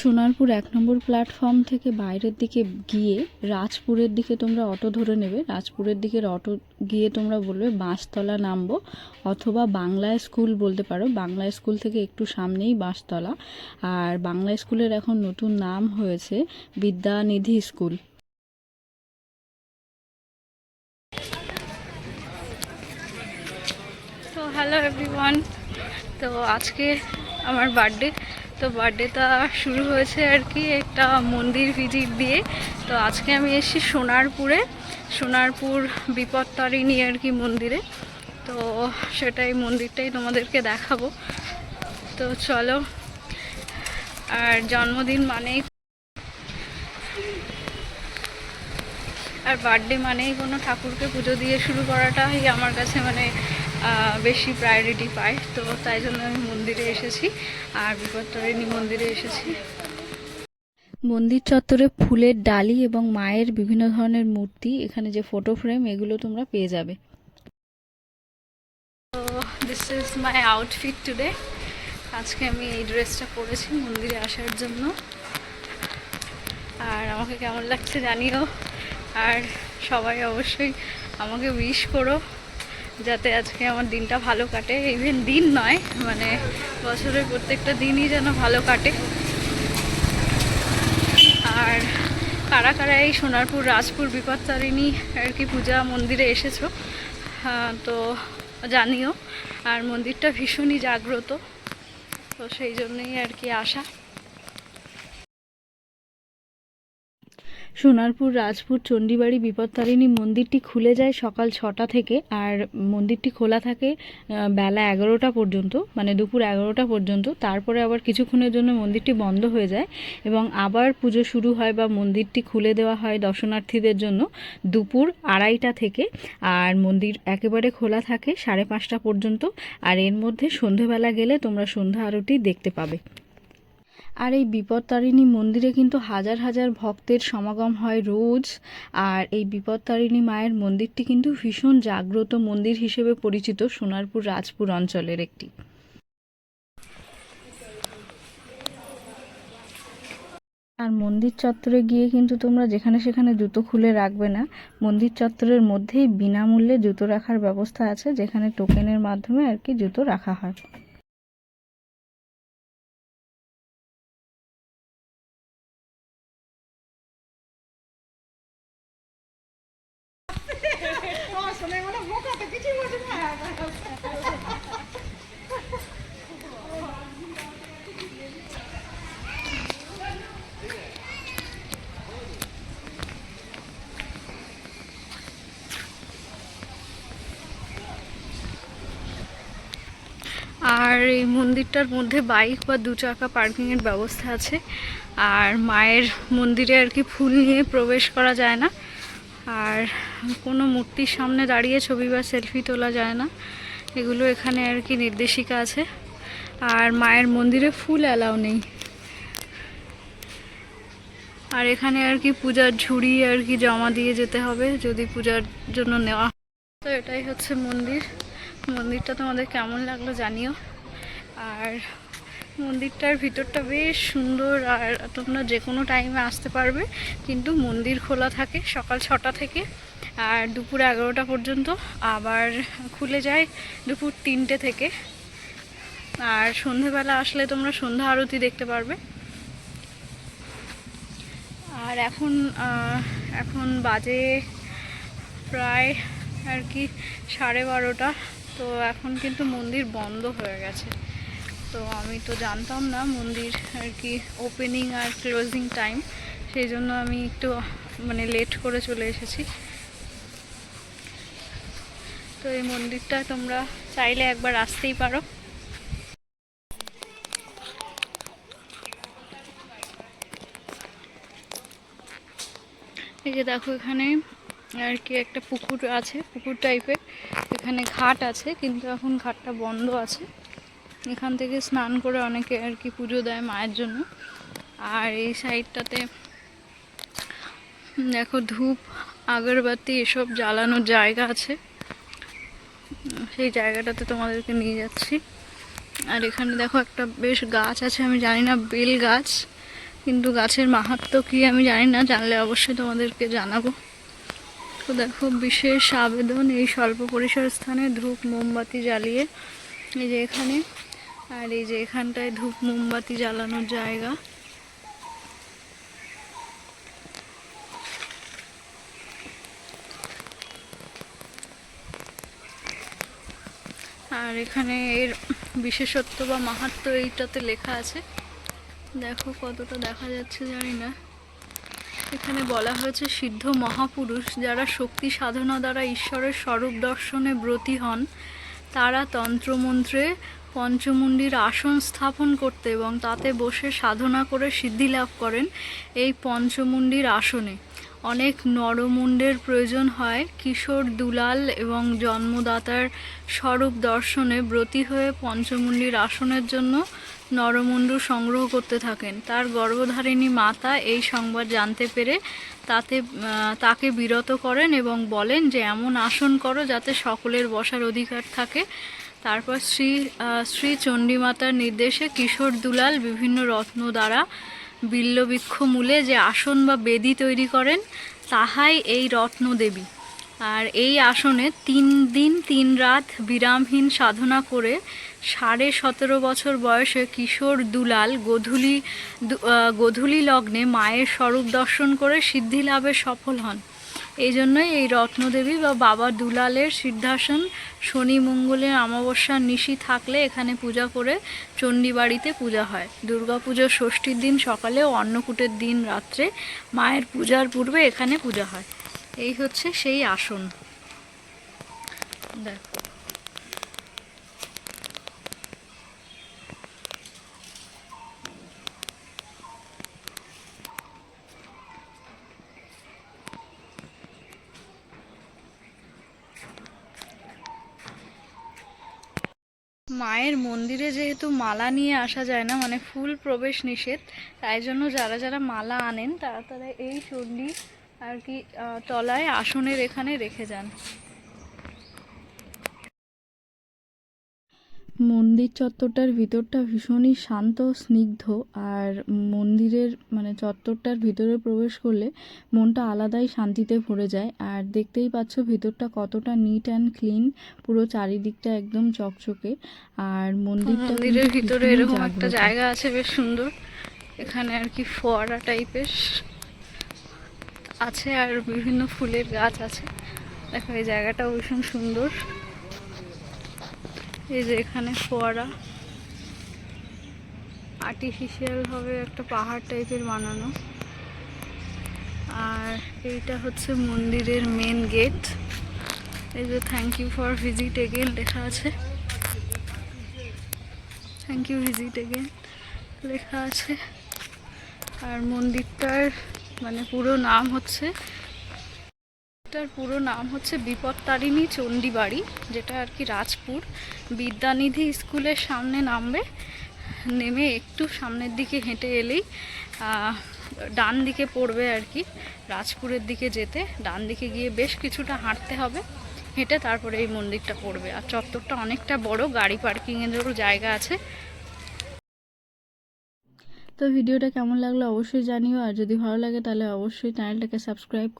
সোনারপুর এক নম্বর প্ল্যাটফর্ম থেকে বাইরের দিকে গিয়ে রাজপুরের দিকে তোমরা অটো ধরে নেবে। রাজপুরের দিকের অটো গিয়ে তোমরা বলবে বাঁশতলা নামবো অথবা বাংলা স্কুল বলতে পারো। বাংলা স্কুল থেকে একটু সামনেই বাঁশতলা। আর বাংলা স্কুলের এখন নতুন নাম হয়েছে বিদ্যানিধি স্কুল। তো হ্যালো এভরিওয়ান তো আজকে আমার বার্থডে তো বার্থডেটা শুরু হয়েছে আর কি একটা মন্দির ভিজিট দিয়ে। তো আজকে আমি এসেছি সোনারপুরে। সোনারপুর বিপত্তারিণী আর কি মন্দিরে। তো সেটাই মন্দিরটাই তোমাদেরকে দেখাবো। তো চলো, আর জন্মদিন মানেই আর বার্থডে মানেই কোনো ঠাকুরকে পুজো দিয়ে শুরু করাটাই আমার কাছে মানে বেশি প্রায়োরিটি পায়। তো তাই জন্য আমি মন্দিরে এসেছি আর বিপত্তারিণী মন্দিরে এসেছি। মন্দির চত্বরে ফুলের ডালি এবং মায়ের বিভিন্ন ধরনের মূর্তি এখানে যে ফটো ফ্রেম এগুলো তোমরা পেয়ে যাবে। তো this is my outfit today আজকে আমি এই ড্রেসটা পরেছি মন্দিরে আসার জন্য। আর আমাকে কেমন লাগছে জানিও। আর সবাই অবশ্যই আমাকে উইশ করো। যাতে আজকে আমার দিনটা ভালো কাটে। ইভেন দিন নয় মানে বছরের প্রত্যেকটা দিনই যেন ভালো কাটে। আর কারা কারা এই সোনারপুর রাজপুর বিপত্তারিণী আর কি পূজা মন্দিরে এসেছ তো জানিও। আর মন্দিরটা ভীষণই জাগ্রত, তো সেই জন্যই আর কি আসা সোনারপুর, রাজপুর, চণ্ডীবাড়ি, বিপত্তারিণী মন্দিরটি খুলে যায় সকাল ছটা থেকে আর মন্দিরটি খোলা থাকে বেলা এগারোটা পর্যন্ত মানে দুপুর এগারোটা পর্যন্ত। তারপরে আবার কিছুক্ষণের জন্য মন্দিরটি বন্ধ হয়ে যায় এবং আবার পুজো শুরু হয় বা মন্দিরটি খুলে দেওয়া হয় দর্শনার্থীদের জন্য দুপুর আড়াইটা থেকে। আর মন্দির একেবারে খোলা থাকে সাড়ে পাঁচটা পর্যন্ত। আর এর মধ্যে সন্ধেবেলা গেলে তোমরা সন্ধ্যা আরতি দেখতে পাবে। আর এই বিপত্তারিণী মন্দিরে কিন্তু হাজার হাজার ভক্তের সমাগম হয় রোজ। আর এই বিপত্তারিণী মায়ের মন্দিরটি কিন্তু ভীষণ জাগ্রত মন্দির হিসেবে পরিচিত সোনারপুর রাজপুর অঞ্চলের একটি। আর মন্দির চত্বরে গিয়ে কিন্তু তোমরা যেখানে সেখানে জুতো খুলে রাখবে না। মন্দির চত্বরের মধ্যেই বিনামূল্যে জুতো রাখার ব্যবস্থা আছে, যেখানে টোকেনের মাধ্যমে আর কি জুতো রাখা হয় আর এই মন্দিরটার মধ্যে বাইক বা দু চাকা পার্কিংয়ের ব্যবস্থা আছে। আর মায়ের মন্দিরে আর কি ফুল নিয়ে প্রবেশ করা যায় না। আর কোনো মূর্তির সামনে দাঁড়িয়ে ছবি বা সেলফি তোলা যায় না। এগুলো এখানে আর কি নির্দেশিকা আছে। আর মায়ের মন্দিরে ফুল অ্যালাউ নেই। আর এখানে আর কি পূজার ঝুড়ি আর কি জমা দিয়ে যেতে হবে, যদি পূজার জন্য নেওয়া। তো এটাই হচ্ছে মন্দির। মন্দিরটা তোমাদের কেমন লাগল জানিও। আর মন্দিরটার ভিতরটা বেশ সুন্দর, আর তোমরা যে কোনো টাইমে আসতে পারবে। কিন্তু মন্দির খোলা থাকে সকাল ছটা থেকে, আর দুপুর এগারোটা পর্যন্ত। আবার খুলে যায় দুপুর তিনটে থেকে। আর সন্ধেবেলা আসলে তোমরা সন্ধ্যা আরতি দেখতে পারবে। আর এখন এখন বাজে প্রায় আর কি সাড়ে বারোটা। তো এখন কিন্তু মন্দির বন্ধ হয়ে গেছে। তো আমি তো জানতাম না মন্দির আর কি ওপেনিং আর ক্লোজিং টাইম সেই জন্য আমি একটু মানে লেট করে চলে এসেছি। তো এই মন্দিরটা তোমরা চাইলে একবার আসতেই পারো। এই যে দেখো এখানে আর কি একটা পুকুর আছে, পুকুর টাইপের এখানে ঘাট আছে, কিন্তু এখন ঘাটটা বন্ধ আছে। এখান থেকে স্নান করে অনেকে আর কি পুজো দেয় মায়ের জন্য। আর এই সাইডটাতে দেখো ধূপ, আগরবাতি এসব জ্বালানোর জায়গা আছে। সেই জায়গাটাতে তোমাদেরকে নিয়ে যাচ্ছি। আর এখানে দেখো একটা বেশ গাছ আছে, আমি জানি না বেল গাছ, কিন্তু গাছের মাহাত্ম্য কি আমি জানি না, জানলে অবশ্যই তোমাদেরকে জানাব। তো দেখো বিশেষ আবেদন এই স্বল্প পরিসর স্থানে ধূপ, মোমবাতি জ্বালিয়ে, এই যে এখানে আর এই যে এখানটায় ধূপ মোমবাতি জ্বালানোর জায়গা। আর এখানে এর বিশেষত্ব বা মাহাত্ম্য এইটাতে লেখা আছে। দেখো কতটা দেখা যাচ্ছে জানি না। এখানে বলা হয়েছে সিদ্ধ মহাপুরুষ যারা শক্তি সাধনা দ্বারা ঈশ্বরের স্বরূপ দর্শনে ব্রতী হন, তারা তন্ত্রমন্ত্রে পঞ্চমুণ্ডির আসন স্থাপন করতে এবং তাতে বসে সাধনা করে সিদ্ধি লাভ করেন এই পঞ্চমুণ্ডির আসনে। অনেক নরমুণ্ডের প্রয়োজন হয়। কিশোর দুলাল এবং জন্মদাতার স্বরূপ দর্শনে ব্রতী হয়ে পঞ্চমুণ্ডির আসনের জন্য নরমুণ্ডু সংগ্রহ করতে থাকেন। তার গর্ভধারিণী মাতা এই সংবাদ জানতে পেরে তাতে তাকে বিরত করেন এবং বলেন যে, এমন আসন করো যাতে সকলের বসার অধিকার থাকে। তারপর শ্রী শ্রী চণ্ডীমাতার নির্দেশে কিশোর দুলাল বিভিন্ন রত্ন দ্বারা বিল্লবৃক্ষ মূলে যে আসন বা বেদি তৈরি করেন, তাহাই এই রত্নদেবী আর এই আসনে তিন দিন তিন রাত বিরামহীন সাধনা করে সাড়ে সতেরো বছর বয়সে কিশোর দুলাল গোধূলি গোধূলি লগ্নে মায়ের স্বরূপ দর্শন করে সিদ্ধি লাভে সফল হন। এই জন্যই এই রত্নদেবী বা বাবা দুলালের সিদ্ধাসন শনি মঙ্গলের অমাবস্যার নিশি থাকলে এখানে পূজা করে চণ্ডীবাড়িতে পূজা হয়। দুর্গাপুজোর ষষ্ঠীর দিন সকালে ও অন্নকূটের দিন রাত্রে মায়ের পূজার পূর্বে এখানে পূজা হয়। এই হচ্ছে সেই আসন। দেখ। মায়ের মন্দিরে যেহেতু মালা নিয়ে আসা যায় না মানে ফুল প্রবেশ নিষেধ, তাই জন্য যারা যারা মালা আনেন, তারা তারা এই চণ্ডী আর কি তলায় আসনের এখানে রেখে যান। মন্দির চত্বরটার ভিতরটা ভীষণই শান্ত স্নিগ্ধ আর মন্দিরের মানে চত্বরটার ভিতরে প্রবেশ করলে মনটা আলাদাই শান্তিতে ভরে যায়। আর দেখতেই পাচ্ছ ভিতরটা কতটা নিট অ্যান্ড ক্লিন পুরো চারিদিকটা একদম চকচকে। আর মন্দিরটা মন্দিরের ভিতরে এরকম একটা জায়গা আছে বেশ সুন্দর। এখানে আর কি ফোয়ারা টাইপের আছে আর বিভিন্ন ফুলের গাছ আছে। দেখো এই জায়গাটাও ভীষণ সুন্দর। এই যে এখানে ফোয়ারা। আর্টিফিশিয়াল ভাবে একটা পাহাড় টাইপের বানানো। আর এইটা হচ্ছে মন্দিরের মেন গেট এই যে thank you for visit again লেখা আছে। থ্যাংক ইউ ভিজিট এগেন লেখা আছে। আর মন্দিরটার মানে পুরো নাম হচ্ছে এটার পুরো নাম হচ্ছে বিপত্তারিণী চণ্ডীবাড়ি, যেটা আর কি রাজপুর। বিদ্যানিধি স্কুলের সামনে নামবে, নেমে একটু সামনের দিকে হেঁটে এলেই ডান দিকে পড়বে আর কি, রাজপুরের দিকে যেতে। ডান দিকে গিয়ে বেশ কিছুটা হাঁটতে হবে, হেঁটে তারপরে এই মন্দিরটা পড়বে। আর চত্বরটা অনেকটা বড়, গাড়ি পার্কিংয়েরও জায়গা আছে। তো ভিডিওটা কেমন লাগল অবশ্যই জানিও, আর যদি ভালো লাগে তাহলে অবশ্যই চ্যানেলটাকে সাবস্ক্রাইব